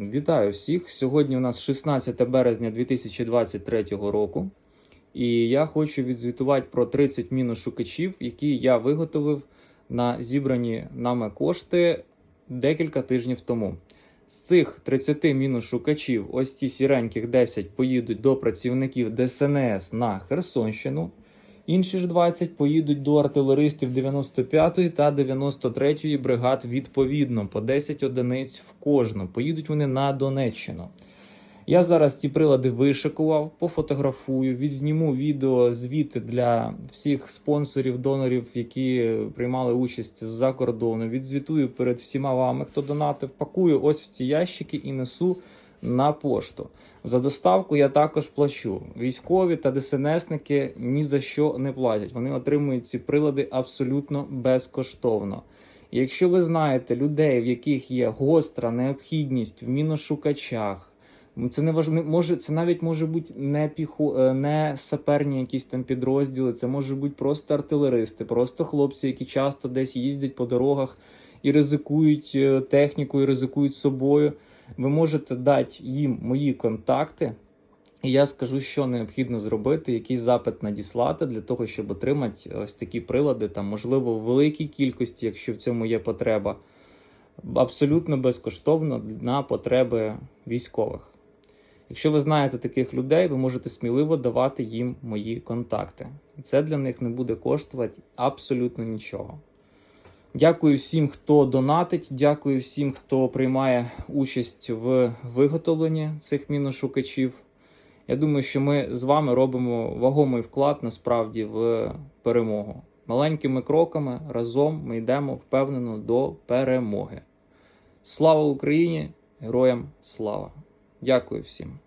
Вітаю всіх! Сьогодні у нас 16 березня 2023 року, і я хочу відзвітувати про 30 міношукачів, які я виготовив на зібрані нами кошти декілька тижнів тому. З цих 30 міношукачів, ось ці сіреньких 10 поїдуть до працівників ДСНС на Херсонщину. Інші ж 20 поїдуть до артилеристів 95-ї та 93-ї бригад відповідно по 10 одиниць в кожну. Поїдуть вони на Донеччину. Я зараз ці прилади вишикував, пофотографую, відзніму відео звіти для всіх спонсорів, донорів, які приймали участь з-за кордону. Відзвітую перед всіма вами, хто донатив. Пакую ось в ці ящики і несу на пошту. За доставку я також плачу. Військові та ДСНСники ні за що не платять. Вони отримують ці прилади абсолютно безкоштовно. Якщо ви знаєте людей, в яких є гостра необхідність в міношукачах, це не важливо, може, це навіть може бути не піху, е, не саперні якісь там підрозділи, це може бути просто артилеристи, просто хлопці, які часто десь їздять по дорогах і ризикують е, технікою, ризикують собою. Ви можете дати їм мої контакти, і я скажу, що необхідно зробити, який запит надіслати для того, щоб отримати ось такі прилади, там, можливо, в великій кількості, якщо в цьому є потреба, абсолютно безкоштовно на потреби військових. Якщо ви знаєте таких людей, ви можете сміливо давати їм мої контакти. Це для них не буде коштувати абсолютно нічого. Дякую всім, хто донатить. Дякую всім, хто приймає участь в виготовленні цих міношукачів. Я думаю, що ми з вами робимо вагомий вклад насправді в перемогу. Маленькими кроками разом ми йдемо впевнено до перемоги. Слава Україні! Героям слава! Дякую всім!